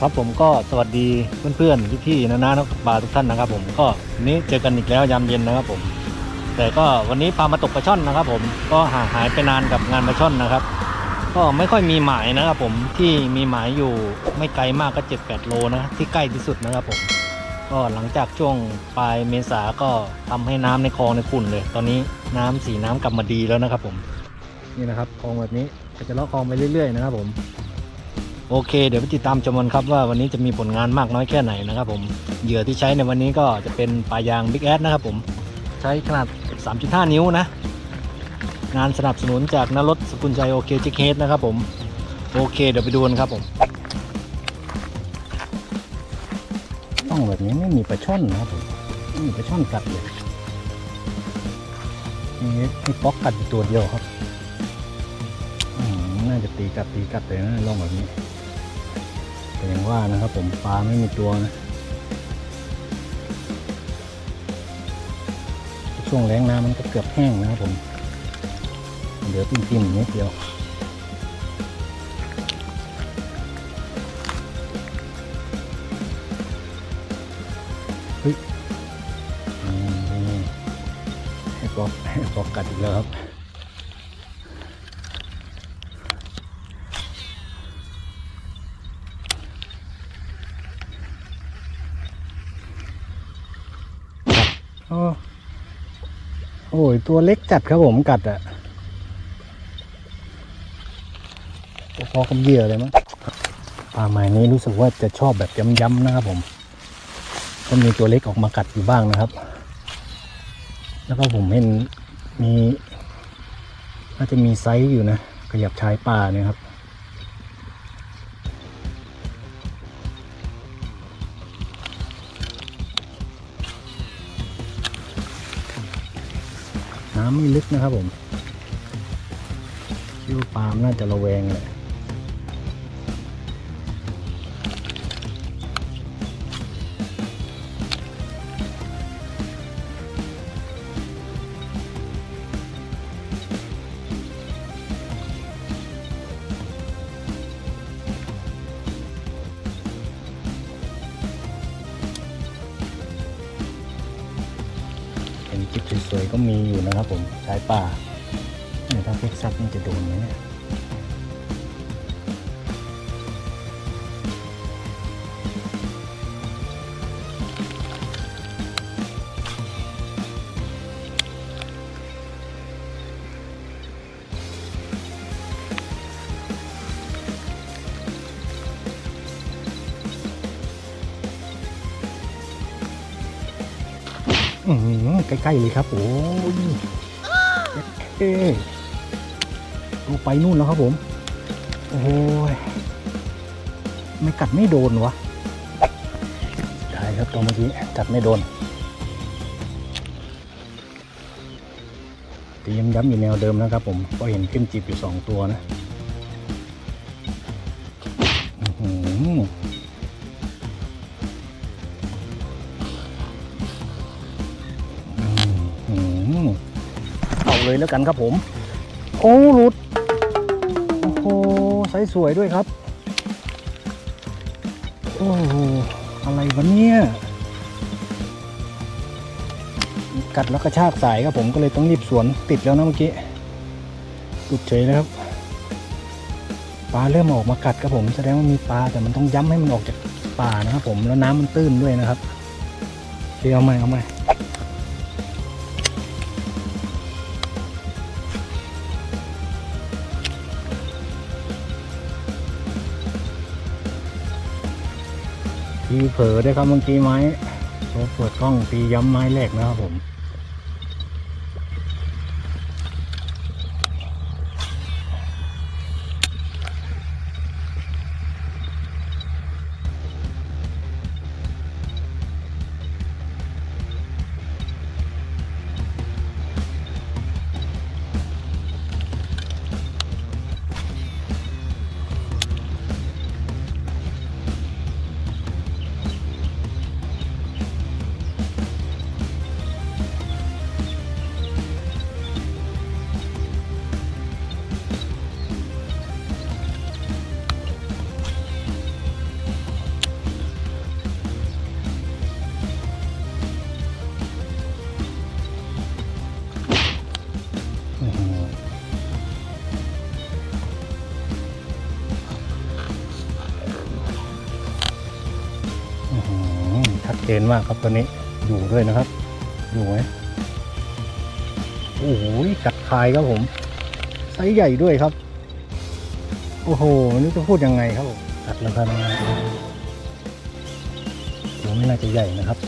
ครับผมก็สวัสดีเพื่อนๆพี่ๆนะนะนักตกปลาทุกท่านนะครับ ผมก็วันนี้เจอกันอีกแล้วยามเย็นนะครับผม แต่ก็วันนี้ปลามาตกปลาช่อนนะครับ ผมก็ห่างหายไปนานกับงานปลาช่อนนะครับ ก็ไม่ค่อยมีหมายนะครับผมที่มีหมายอยู่ไม่ไกลมากก็ 7 8 โลนะที่ใกล้ที่สุดนะครับผม ก็หลังจากช่วงปลายเมษาก็ทำให้น้ำในคลองในขุ่นเลย ตอนนี้น้ำสีน้ำกลับมาดีแล้วนะครับ ผมนี่นะครับคลองแบบนี้ก็จะเลาะคลองไปเรื่อย ๆ นะครับผม โอเค เดี๋ยวไปติดตามชมกันครับว่าวันนี้จะมีผลงานมากน้อยแค่ไหนนะครับผมเหยื่อที่ใช้ในวันนี้ก็จะเป็นปลายาง Big a อนะครับผมใช้ขนาด 3.5 นิ้วนะ งานสนับสนุนจากนรสสกุลใจโอเคจิกเฮดนะครับผมโอเค เดี๋ยวไปดูกันครับผมต้องแบบนี้ไม่มีปลาช่อนนะครับผมไม่มีปลาช่อนกัดเลยนี่มีป๊อกกัดตัวเดียวครับน่าจะตีกัดตีกัดเลยนะลองแบบนี้ แต่อย่างว่านะครับผมปลาไม่มีตัวนะ ช่วงแรงน้ำมันก็เกือบแห้งนะครับผมเหลือปิ้มๆนิดเดียวเฮ้ยอืมนี่ให้ปอกให้ปอกกัดอีกแล้วครับ โอ้โอ้ยตัวเล็กจัดครับผมกัดอะพอกับเหยื่อเลยมั้งปลาหมายนี้รู้สึกว่าจะชอบแบบย้ำๆนะครับผม ก็มีตัวเล็กออกมากัดอยู่บ้างนะครับ แล้วก็ผมเห็นมีน่าจะมีไซส์อยู่นะขยับชายป่าเนี่ยครับำไม่ลึกนะครับผมคิดว่าปลามน่าจะระแวงเลยเห็นจิ สวยๆก็มีอยู่นะครับผม ชายป่าเนี่ยถ้าเพ็กซับมันจะโดนไหมเนี่ย ใกล้ๆเลยครับ โอ้ยเอ๊ะดูไปนู่นแล้วครับผม โอ้ยไม่กัดไม่โดนวะใช่ครับตัวเมื่อกี้กัดไม่โดนตีย้ำย้ำอยู่แนวเดิมนะครับผมก็เห็นขึ้นจีบอยู่สองตัวนะ เลยแล้วกันครับผม โอ้หลุด โอ้โหไซส์สวยด้วยครับ โอ้โหอะไรวะเนี่ย กัดแล้วกระชากสายครับผมก็เลยต้องรีบสวนติดแล้วนะเมื่อกี้หลุดเฉยนะครับปลาเริ่มออกมากัดครับผมแสดงว่ามีปลาแต่มันต้องย้ำให้มันออกจากป่านะครับผมแล้วน้ำมันตื้นด้วยนะครับเคเอาใหม่เอาใหม่ ทีเผลอได้ครับเมื่อกี้ไม้โชว์เปิดกล้องตีย้ำไม้แรกนะครับผม นมากครับตัวนี้อยู่ด้วยนะครับ อยู่ไหมโอ้โหกัดคายครับผมไซส์ใหญ่ด้วยครับ โอ้โหไม่จะพูดยังไงครับผมกัดแล้วครับตัวไม่น่าจะใหญ่นะครับ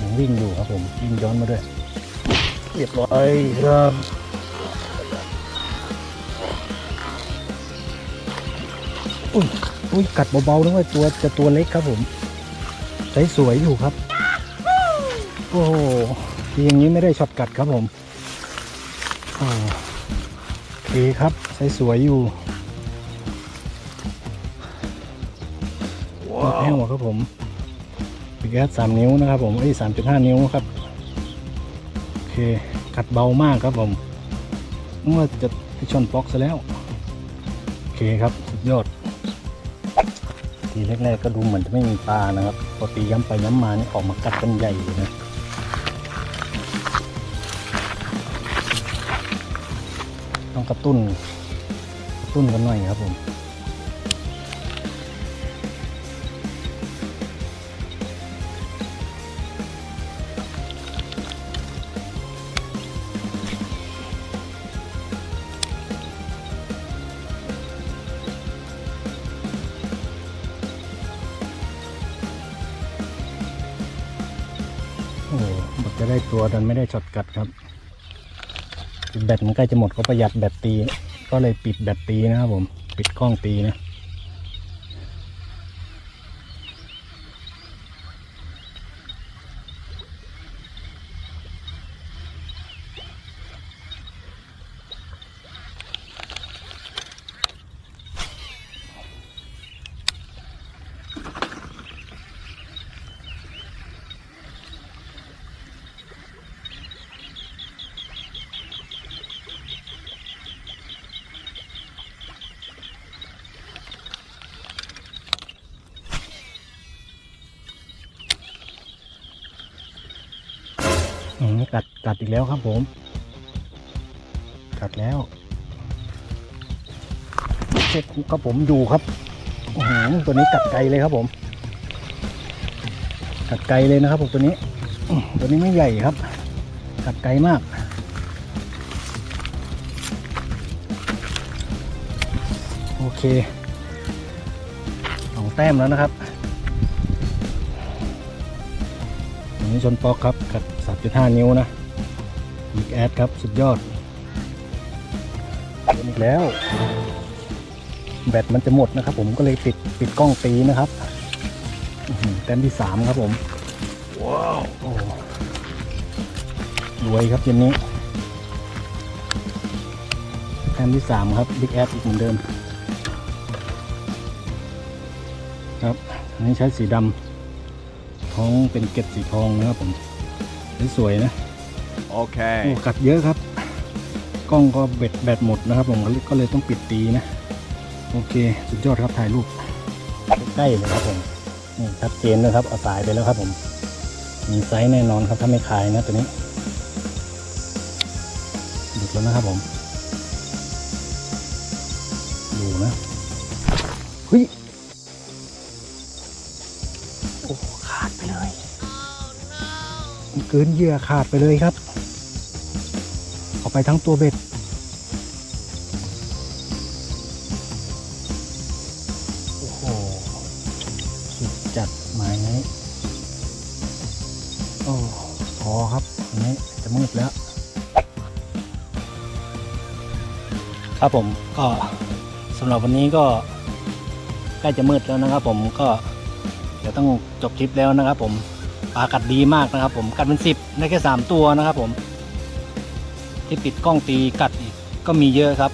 ยังวิ่งอยู่ครับผมวิ่งย้อนมาด้วยเรียบร้อยครับอุ้ยอุ้ยกัดเบาๆนึกว่าตัวจะตัวเล็กครับผม สสวยอยู่ครับ โอ้โหอย่างนี้ไม่ได้ช็อตกัดครับผมโอ้โอเคครับใสสวยอยู่ว้าแห้งหมดครับผมปิกแอสสามนิ้วนะครับผมไอ้สามจุดห้านิ้วครับ โอเค กัดเบามากครับผมนึกว่าจะไปชนป๊อกซะแล้ว โอเคครับ สุดยอด ทีแรกๆก็ดูเหมือนจะไม่มีปลานะครับ พอตีย้ำไปย้ำมานี่ออกมากัดกันใหญ่เลยนะต้องกระตุ้นกระตุ้นกันหน่อยครับผม ได้ตัวดันไม่ได้ช็อตกัดครับแบตมันใกล้จะหมดก็ประหยัดแบตตี ก็เลยปิดแบตตีนะครับผม ปิดกล้องตีนะ กัดกัดอีกแล้วครับผม กัดแล้วเช็ดครับผมอยู่ครับอื้อหือตัวนี้กัดไกลเลยครับผม กัดไกลเลยนะครับผมตัวนี้ ตัวนี้ไม่ใหญ่ครับ กัดไกลมากโอเคสองแต้มแล้วนะครับอันนี้ชนปอกครับกับ 3.5 นิ้วนะอีกแอดครับ สุดยอดเล่นอีกแล้ว แบตมันจะหมดนะครับผมก็เลยปิดปิดกล้องตีนะครับอื้อหือแต้มที่ 3 ครับผม ว้าวโอ้รวยครับเย็นนี้แต้มที่ 3 ครับบิ๊กแอดอีกเหมือนเดิม ครับอันนี้ใช้สีดำท้องเป็นเกล็ดสีทองนะครับผม สวยๆนะ Okay. โอ้กัดเยอะครับ กล้องก็เบ็ดแบตหมดนะครับ ผมก็เลยต้องปิดตีนะ โอเค สุดยอดครับถ่ายรูปใกล้เลยครับผมนี่ชัดเจนนะครับเอาสายไปแล้วครับผม มีไซส์แน่นอนครับ ถ้าไม่ขายนะตัวนี้หยุดแล้วนะครับผม ดูนะเฮ้ย เกินเหยื่อขาดไปเลยครับ ออกไปทั้งตัวเบ็ด โอ้โห สุดจัดหมายนี้โอ้พอครับอันนี้จะมืดแล้ว ครับผมก็สำหรับวันนี้ก็ใกล้จะมืดแล้วนะครับผมก็เดี๋ยวต้องจบคลิปแล้วนะครับผม ปลากัดดีมากนะครับ ผมกัดเป็นสิบได้แค่สามตัวนะครับผมที่ปิดกล้องตีกัดอีกก็มีเยอะครับ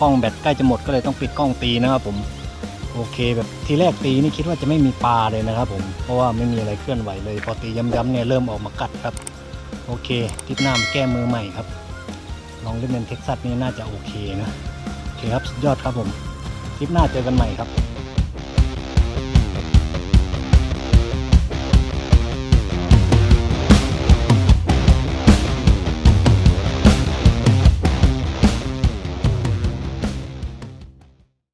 กล้องแบตใกล้จะหมดก็เลยต้องปิดกล้องตีนะครับผมโอเค แบบทีแรกตีนี่คิดว่าจะไม่มีปลาเลยนะครับ ผมเพราะว่าไม่มีอะไรเคลื่อนไหวเลย พอตีย้ำๆเนี่ยเริ่มออกมากัดครับ โอเคทิปหน้ามาแก้มือใหม่ครับลองเล่นเป็นเท็กซัสนี่น่าจะโอเคนะโอเคครับสุดยอดครับผมทริปหน้าเจอกันใหม่ครับ